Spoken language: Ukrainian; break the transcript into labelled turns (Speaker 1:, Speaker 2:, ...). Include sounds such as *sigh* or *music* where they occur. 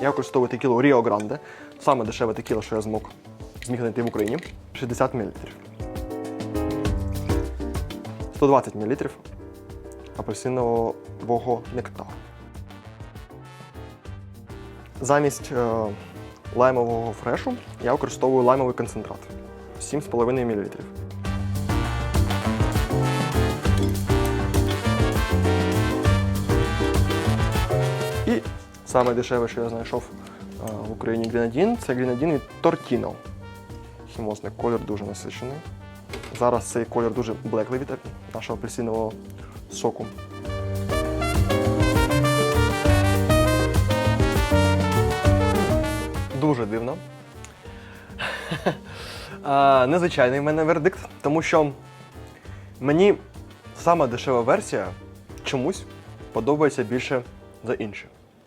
Speaker 1: Я використовую текілу Rio Grande. Саме дешеве текіла, що я змог зміг знайти в Україні. 60 мл. 120 мл апельсинового нектару. Замість е, лаймового фрешу я використовую лаймовий концентрат 7,5 мл. І саме дешеве, що я знайшов е, в Україні гренадін, це гренадін від Тортіно. Хімозний колір дуже насичений. Зараз цей колір дуже блеклий від нашого апельсинового соку. Дуже дивно. *laughs* Незвичайний в мене вердикт, тому що мені сама дешева версія чомусь подобається більше за інші.